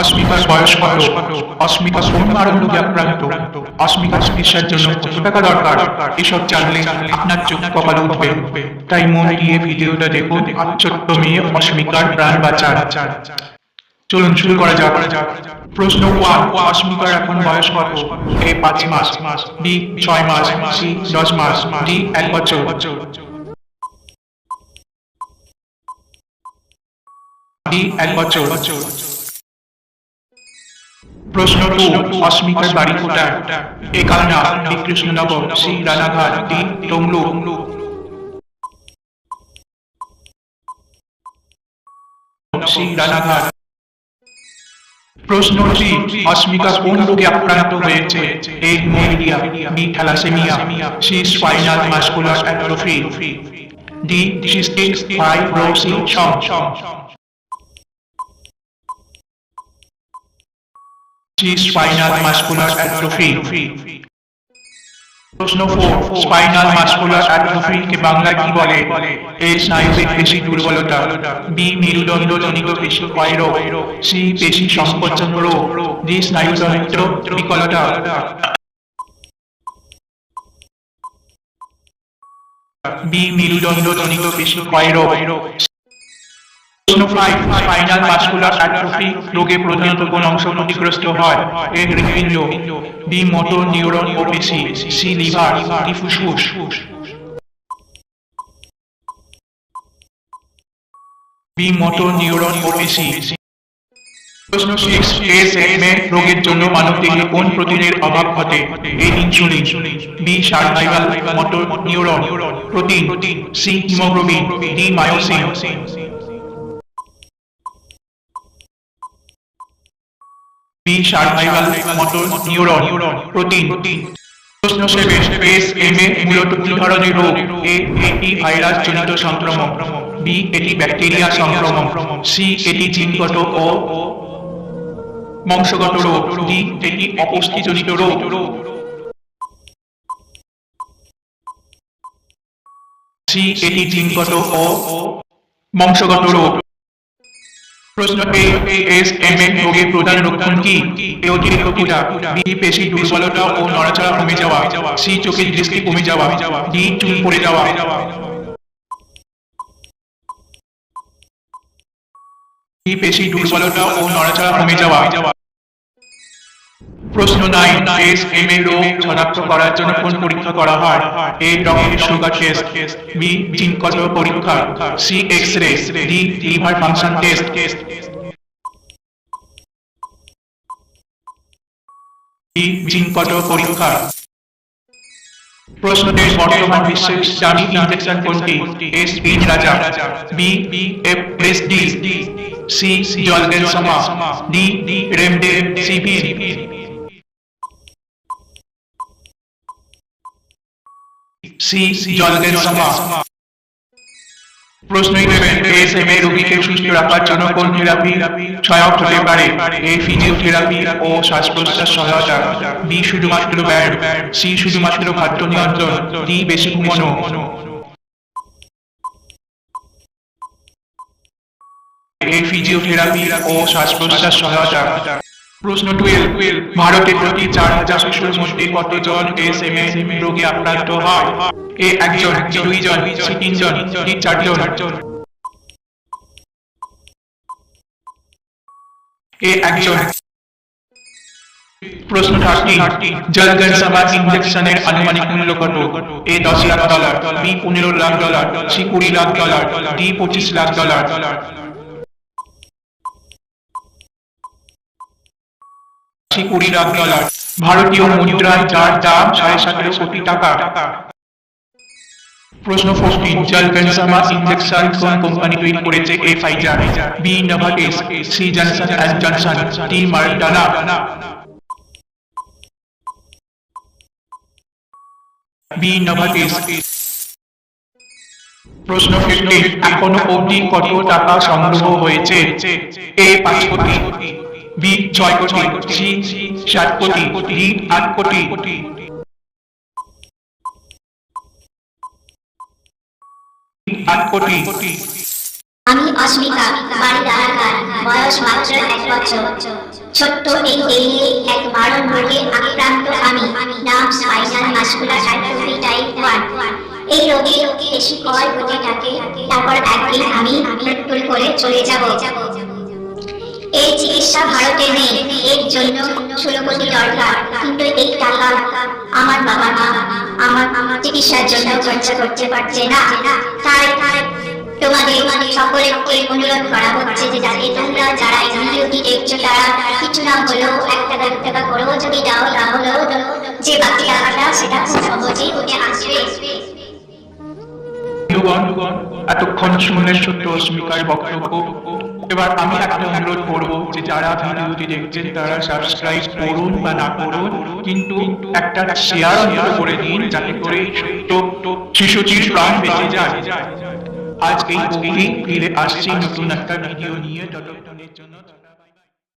অস্মিতার বয়স কত অস্মিতা কারণ রোগে আক্রান্ত অস্মিতার চিকিৎসার জন্য কত টাকা দরকার? এসব জানলে আপনার চোখ কপালে উঠবে। তাই মন দিয়ে ভিডিওটা দেখুন ছোট্ট মেয়ে অস্মিতার প্রাণ বাঁচার চলুন শুরু করা যাক। প্রশ্ন ওয়ান অস্মিতার এখন বয়স কত? এ পাঁচ মাস, বি ছয় মাস, সি দশ মাস, ডি এক বছর। ডি এক বছর। প্রশ্ন টু অস্মিতার বাড়ি কোথায়? A Kalna B Krishnanagar C Ranaghat D Tonglu C Ranaghat প্রশ্ন থ্রি অস্মিতা কোন রোগে আক্রান্ত হয়েছে? A malaria B thalassemia C spinal muscular atrophy. D cystic fibrosis spinal muscular atrophy প্রশ্ন ফোর স্পাইনাল মাসকুলার অ্যাট্রোফি কে বাংলা কি বলে? এ স্নায়ুবিক পেশি দুর্বলতা বি মেরুদণ্ড জনিত পেশি ক্ষয়রোগ সি পেশি সংকোচন রোগ ডি স্নায়ুতন্ত্র বিকলতা। বি মেরুদণ্ড জনিত পেশি প্রশ্ন ফাইভ রোগের জন্য মানবদেহে কোন প্রোটিনের অভাব ঘটে? A B neuron protein C haemoglobin, D myosin. Survival motor neuron, protein. প্রশ্ন এস এম এ মূলত ধরনের রোগ? এ এটি ভাইরাস জনিত সংক্রমণ। বি এটি ব্যাকটেরিয়া সংক্রমণ। সি এটি জিনগত ও বংশগত রোগ। ডি এটি অপুষ্টিজনিত রোগ। সি এটি জিনগত ও বংশগত রোগ। প্রশ্ন এ এস এম এন রোগের প্রধান লক্ষণ কি? এ অতিরিক্ত পূজা বি, পেশি দুর্বলতা ও নড়াচড়া কমে যাওয়া। সি, চোখের দৃষ্টি কমে যাওয়া। ডি চুল পড়ে যাওয়া। পেশি দুর্বলতা ও নড়াচড়া কমে যাওয়া। প্রশ্ন নাইন এস এম এ রোগ শনাক্ত করার জন্য কোন পরীক্ষা করা হয়? এ রক্তের সুগার টেস্ট বি জিনগত পরীক্ষা C X ray D liver function test জিনগত পরীক্ষা। প্রশ্নটির বর্তমান বিশ্বের জানি ইনজেকশন কোনটি? A Spinraza. B B F S D C Zolgensma. D D C জলগের সমা প্রশ্ন ইলেভেন এসএমএ রোগীকে সুস্থ রাখার জন্য কোন থেরাপি সহায়ক হতে পারে? এ ফিজিওথেরাপি ও শ্বাস প্রশ্বাস সহায়তা। বি, শুধুমাত্র ব্যায়াম। সি, শুধুমাত্র খাদ্য নিয়ন্ত্রণ। ডি, বেশি ঘুমানো। এ ফিজিওথেরাপি ও শ্বাস প্রশ্বাস সহায়তা। প্রশ্ন টুয়েলভ ভারতে প্রতি চার হাজার শিশুর মধ্যে কতজন এস এম এ রোগে আক্রান্ত হয়? এ একজন দুইজন, তিনজন চারজন। এ একজন। প্রশ্ন থার্টি জলগন সভা ইঞ্জেকশনের আনুমানিক মূল্য কত? এ দশ লাখ ডলার, বি পনেরো লাখ ডলার, সি কুড়ি লাখ ডলার, ডি পঁচিশ লাখ ডলার। সি কুড়ি লাখ ডলার। ভারতীয় মুদ্রায় যার দাম সাড়ে সতেরো কোটি টাকা। প্রশ্ন ফোরটিন জলগনসামা ইঞ্জেকশন কোন কোম্পানি তৈরি করেছে A Pfizer B Novartis C Johnson and Johnson D Moderna B Novartis প্রশ্ন ফিফটিন এখনও অবধি কত টাকা সংগ্রহ হয়েছে? এ পাঁচ কোটি বি ছয় কোটি, সি সাত কোটি, ডি আট কোটি। আট কোটি। আমি অস্মিতা বাড়ি রানাঘাট বয়স মাত্র এক বছর। ছোট্ট এই দেহে এক মারণ রোগে আক্রান্ত আমি, নাম spinal muscular atrophy type one. এই রোগে বেশি ক্ষয় হতে থাকে, তারপর একদিন আমি মৃত্যুর করে চলে যাব। এই চিকিৎসা ভারতে নেই এর জন্য ষোলো কোটি দরকার কিন্তু এই টাকা আমার বাবা মা আমার চিকিৎসার জন্য খরচা করতে পারছে না। তাই তোমাদের সকলকে অনুরোধ করা হচ্ছে যে যাতে তোমরা যারা এই ভিডিওটি দেখছ, তারা কিছু না হলেও এক টাকা দু টাকা করেও যদি দাও, তাহলেও যে বাকি টাকাটা সেটা খুব সহজেই উঠে আসবে। এতক্ষণ শুনলেন সত্য অস্মিকার বক্তব্য। এবার আমি একটা অনুরোধ করব যে যারা ভিডিওটি দেখছেন, তারা সাবস্ক্রাইব করুন বা না করুন, কিন্তু একটা শেয়ার অন্তত করে দিন যাতে করে শিশুটির প্রাণ বেঁচে যায়। আজ ফিরে আসছি নতুন একটা ভিডিও নিয়ে। ততক্ষণের জন্য